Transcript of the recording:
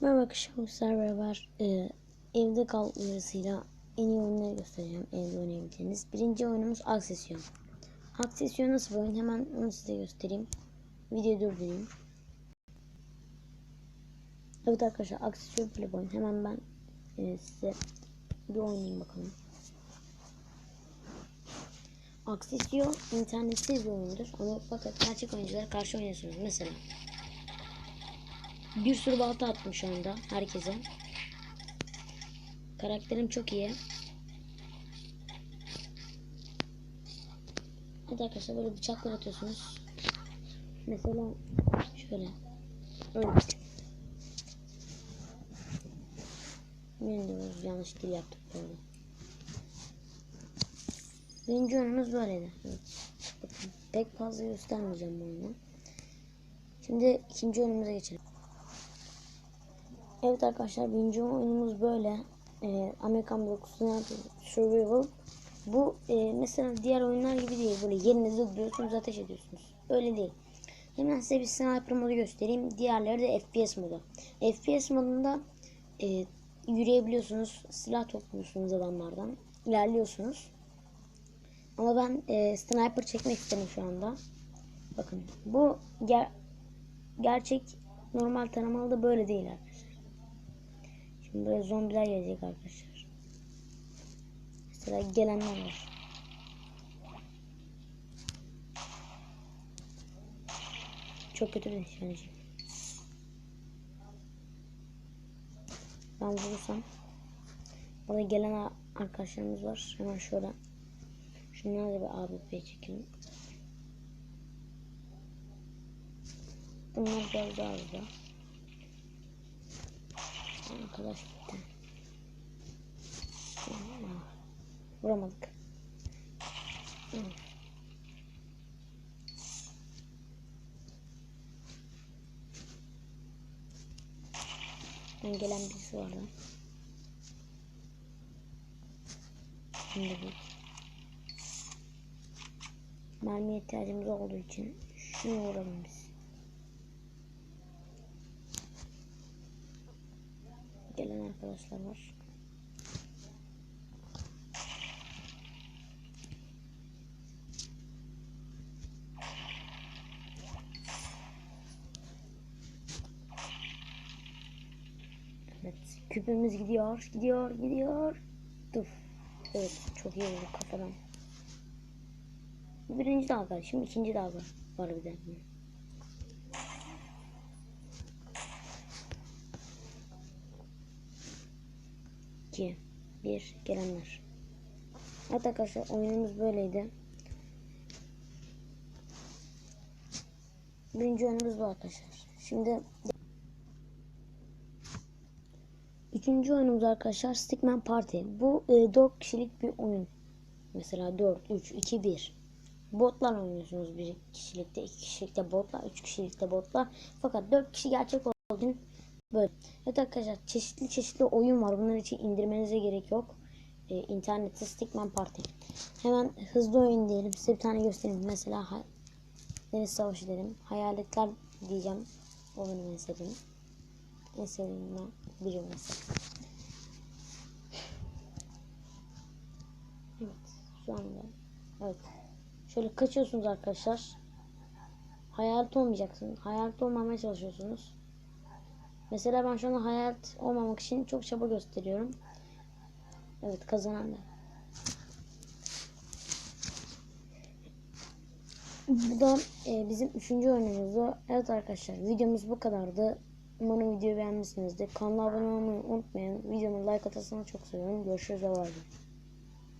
Merhaba arkadaşlar beraber e, evde kal uyarısıyla en iyi oyunları göstereceğim evde oynayabileceğiniz. Birinci oyunumuz Aksesyon. Aksesyon nasıl bir oyun hemen onu size göstereyim. Videoyu durdurayım. Evet arkadaşlar Aksesyon böyle oyun. Hemen ben e, size bir oynayayım bakalım. Aksesyon internetsiz bir oyundur ama fakat gerçek oyunculara karşı oynuyorsunuz. Mesela bir sürü balta attım şu anda herkese. Karakterim çok iyi. Hadi arkadaşlar böyle bıçaklar atıyorsunuz. Mesela şöyle. Öldük. Bilmiyoruz yanlış dil yaptık böyle. Birinci oyunumuz böyleydi. Evet. Bakın, pek fazla göstermeyeceğim bu oyunu. Şimdi ikinci oyunumuza geçelim. Evet arkadaşlar birinci oyunumuz böyle. Ee, Amerikan Block Survival. Bu e, mesela diğer oyunlar gibi değil. Böyle yerinizde duruyorsunuz ateş ediyorsunuz. Öyle değil. Hemen size bir sniper modu göstereyim. Diğerleri de FPS modu. FPS modunda e, yürüyebiliyorsunuz. Silah topluyorsunuz adamlardan. İlerliyorsunuz. Ama ben e, sniper çekmek istedim şu anda. Bakın bu ger gerçek normal taramalı da böyle değil arkadaşlar. Böyle zombiler gelecek arkadaşlar. Mesela gelenler var. Çok kötü bir şey. Ben vurursam Orada gelen arkadaşlarımız var. Hemen şöyle Şunları da bir ABP'ye çekelim. Bunlar biraz daha. Arkadaş gitti. Vuramadık. Ben gelen birisi vardı. Şimdi bir mermi ihtiyacımız olduğu için şunu vuralım biz. Gelen arkadaşlar var. Evet, küpümüz gidiyor, gidiyor, gidiyor. Dur. Evet, çok iyi oldu kafadan. Birinci dalga. Şimdi ikinci dalga var bir de. 2 1 gelenler. Evet arkadaşlar oyunumuz böyleydi. Birinci oyunumuz bu arkadaşlar. Şimdi Üçüncü oyunumuz arkadaşlar Stickman Party. Bu e, 4 kişilik bir oyun. Mesela 4, 3, 2, 1. Botlar oynuyorsunuz bir kişilikte, iki kişilikte botlar, üç kişilikte botlar. Fakat 4 kişi gerçek olduğu Böyle. Evet arkadaşlar çeşitli çeşitli oyun var. Bunlar için indirmenize gerek yok. Ee, internette Stickman Party. Hemen hızlı oyun diyelim. Size bir tane göstereyim. Mesela Deniz Savaşı dedim. Hayaletler diyeceğim. O benim en sevdiğim. En mesela. Evet. Şu anda. Evet. Şöyle kaçıyorsunuz arkadaşlar. Hayalet olmayacaksın. Hayalet olmamaya çalışıyorsunuz. Mesela ben şu an hayat olmamak için çok çaba gösteriyorum. Evet kazanan da. Bu da e, bizim üçüncü oyunumuzdu. Evet arkadaşlar videomuz bu kadardı. Umarım videoyu beğenmişsinizdir. Kanala abone olmayı unutmayın. Videomu like atarsanız çok seviyorum. Görüşürüz. Bye